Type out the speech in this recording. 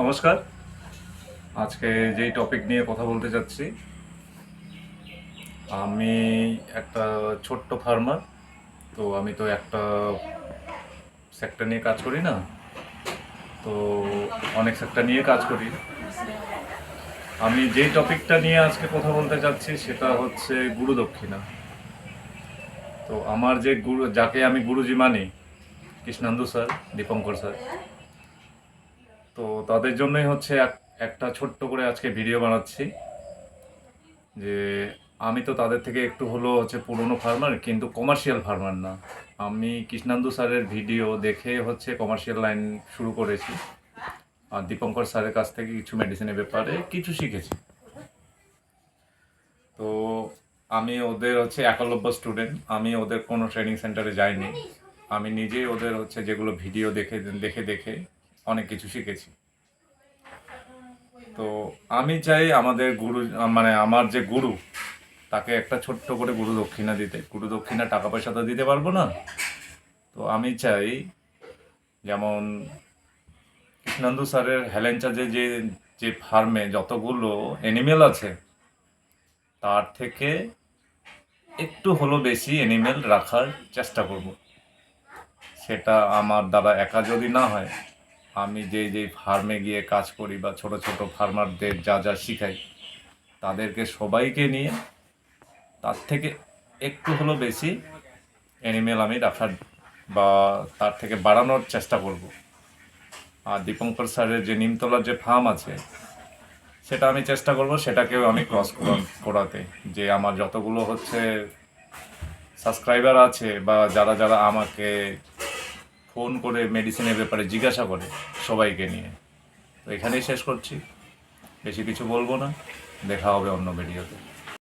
নমস্কার। আজকে যেই টপিক নিয়ে কথা বলতে চাচ্ছি আমি একটা ছোট্ট ফার্মার তো আমি তো একটা সেক্টর নিয়ে কাজ করি না, তো অনেক সেক্টর নিয়ে কাজ করি। আমি যেই টপিকটা নিয়ে আজকে কথা বলতে চাচ্ছি সেটা হচ্ছে গুরু দক্ষিণা। তো আমার যে গুরু, যাকে আমি গুরুজি মানি, কৃষ্ণান্দু স্যার, দীপঙ্কর স্যার তো তাদের জন্যই হচ্ছে এক- একটা ছোট্ট করে আজকে ভিডিও বানাচ্ছি। যে আমি তো তাদের থেকে একটু হলো হচ্ছে পুরনো ফার্মার কিন্তু কমার্শিয়াল ফার্মার না। আমি কৃষ্ণান্দু স্যারের ভিডিও দেখে হচ্ছে কমার্শিয়াল লাইন শুরু করেছি। আর দীপঙ্কর স্যারের কাছ থেকে কিছু মেডিসিনের ব্যাপারে কিছু শিখেছি। তো আমি ওদের হচ্ছে একলব্য স্টুডেন্ট আমি ওদের কোনো ট্রেনিং সেন্টারে যাইনি। আমি নিজেই ওদের হচ্ছে যেগুলো ভিডিও দেখে দেখে দেখে অনেক কিছু শিখেছি। তো আমি চাই আমাদের গুরু মানে আমার যে গুরু, তাকে একটা ছোট্ট করে গুরু দক্ষিণা দিতে। গুরু দক্ষিণা টাকা পয়সা তো দিতে পারব না। তো আমি চাই যেমন কৃষ্ণান্দু স্যারের হেলেঞ্চাজে যে যে ফার্মে যতগুলো অ্যানিমেল আছে, তার থেকে একটু হলো বেশি অ্যানিমেল রাখার চেষ্টা করব। সেটা আমার দ্বারা একা যদি না হয় আমি যে যে ফার্মে গিয়ে কাজ করি বা ছোট ছোট ফার্মারদের যা যা শিখাই, তাদেরকে সবাইকে নিয়ে তার থেকে একটু হলো বেশি অ্যানিমেল আমি রাখার বা তার থেকে বাড়ানোর চেষ্টা করব। আর দীপঙ্কর স্যারের যে নিমতলার যে ফার্ম আছে, সেটা আমি চেষ্টা করব সেটাকেও আমি ক্রস করাতে। যে আমার যতগুলো হচ্ছে সাবস্ক্রাইবার আছে বা যারা যারা আমাকে ফোন করে মেডিসিনের ব্যাপারে জিজ্ঞাসা করে সবাইকে নিয়ে। তো এখানেই শেষ করছি। বেশি কিছু বলব না। দেখা হবে অন্য ভিডিওতে